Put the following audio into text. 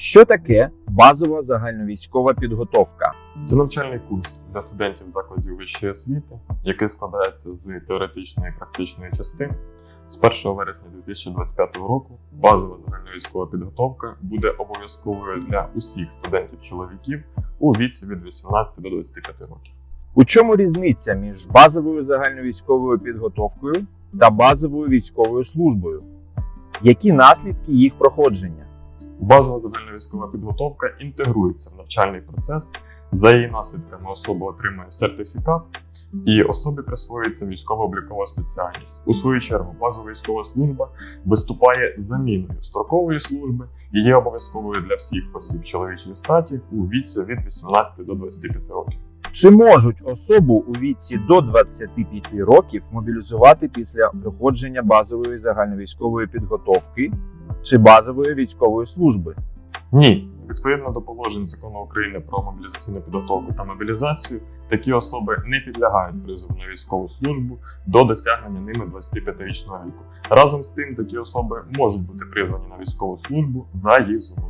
Що таке базова загальновійськова підготовка? Це навчальний курс для студентів закладів вищої освіти, який складається з теоретичної і практичної частин. З 1 вересня 2025 року базова загальновійськова підготовка буде обов'язковою для усіх студентів-чоловіків у віці від 18 до 25 років. У чому різниця між базовою загальновійськовою підготовкою та базовою військовою службою? Які наслідки їх проходження? Базова загальновійськова підготовка інтегрується в навчальний процес. За її наслідками особа отримує сертифікат, і особі присвоюється військово-облікова спеціальність. У свою чергу, базова військова служба виступає заміною строкової служби і є обов'язковою для всіх осіб чоловічої статі у віці від 18 до 25 років. Чи можуть особу у віці до 25 років мобілізувати після проходження базової загальновійськової підготовки чи базової військової служби? Ні, відповідно до положень закону України про мобілізаційну підготовку та мобілізацію, такі особи не підлягають призову на військову службу до досягнення ними 25-річного віку. Разом з тим, такі особи можуть бути призвані на військову службу за їх згодою.